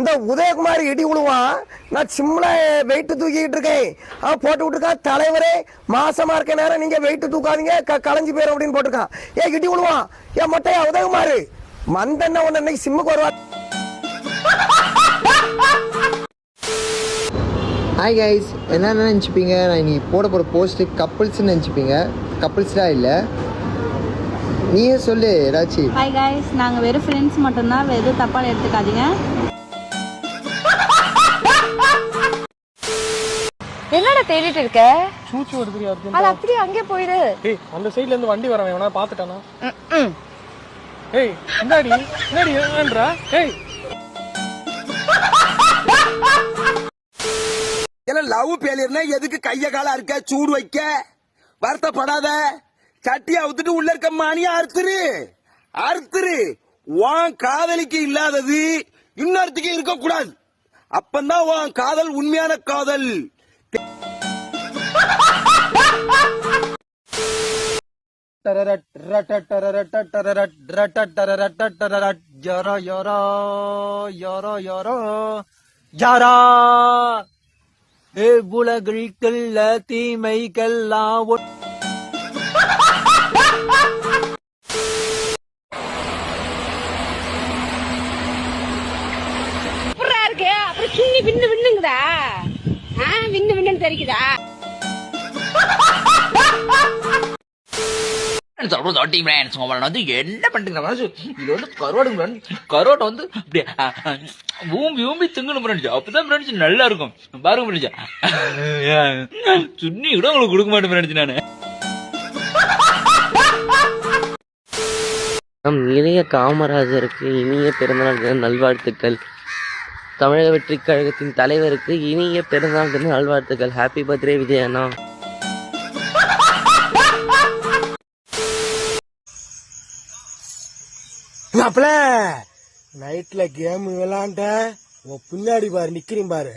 இந்த உதயகுமார் இடி விழுவான் நான் சிம்ல வெயிட் தூக்கிட்டு இருக்கேன். அவன் போட்டு விட்டுருக்கான் தலைவரே மாசமா இருக்க நேரம் நீங்க வெயிட் தூக்காதீங்க. க- களைஞ்சு போயிரும் அப்படின்னு போட்டிருக்கான் ஏ இடி விழுவான் ஏன் மொட்டையா உதயகுமார். மந்தன்ன உன்னை இன்னைக்கு சிம்முக்கு வருவா? ஹாய் கைஸ் என்ன நினச்சிப்பீங்க? நான் இன்னைக்கு போட போகிற போஸ்ட்டு கப்புள்ஸ்னு நினச்சிப்பீங்க. கப்புள்ஸ்லாம் இல்லை. நீயே சொல்லு ஏதாச்சும் ஹாய் காய்ஸ் நாங்கள் வெறும் ஃப்ரெண்ட்ஸ் மட்டும்தான். எதுவும் தப்பாக எடுத்துக்காதீங்க. என்னடா தேடிட்டு இருக்க? சூச்சு வருது அர்ஜுன் அது அப்படியே அங்கே போயிடு ஏய் அந்த சைடுல இருந்து வண்டி வரவன் எவனா பாத்துட்டானா. ஏய் இந்தாடி இந்தாடி ஏன்றா ஏய். ஏன்னா லவ் ஃபெயிலியர்னா எதுக்கு கைய கால இருக்க சூடு வைக்க? வருத்தப்படாத. சட்டியை அவுத்துட்டு உள்ள இருக்க மானிய அறுத்துரு. அறுத்துரு. உன் காதலிக்கு இல்லாதது இன்னொருத்துக்கு இருக்க கூடாது அப்பந்தான் உன் காதல் உண்மையான காதல். யாரா யாரா யாரா யாரா யாரா உலகிற்குள்ள தீமைக்கெல்லாம் இருக்கு. அப்புறம் சுண்ணி விண்ணு விண்ணுங்குதா விண்ணு விண்ணுன்னு தெரிக்குதா? சொல்றது தொட்டி ஃப்ரெண்ட்ஸ் உங்களை வந்து என்ன பண்ணுங்க இது வந்து கரோடு ஃப்ரெண்ட்ஸ் கரோட்டை வந்து அப்படியே ஊம்பி ஊம்பி திங்கணும் ஃப்ரெண்ட்ஸ் அப்பதான் ஃப்ரெண்ட்ஸ் நல்லா இருக்கும் பாருங்க ஃப்ரெண்ட்ஸ் சுண்ணி கூட உங்களுக்கு கொடுக்க மாட்டேன் ஃப்ரெண்ட்ஸ் நான் நம் இளைய காமராஜருக்கு இனிய பிறந்தநாள் தின நல்வாழ்த்துக்கள். தமிழக வெற்றிக் கழகத்தின் தலைவருக்கு இனிய பிறந்தநாள் தின நல்வாழ்த்துக்கள். ஹாப்பி பர்த்டே விஜயண்ணா மாப்பிள்ள நைட்டில் நைட்ல கேம் விளாண்ட உன் பின்னாடி பாரு நிக்கிறீன் பாரு.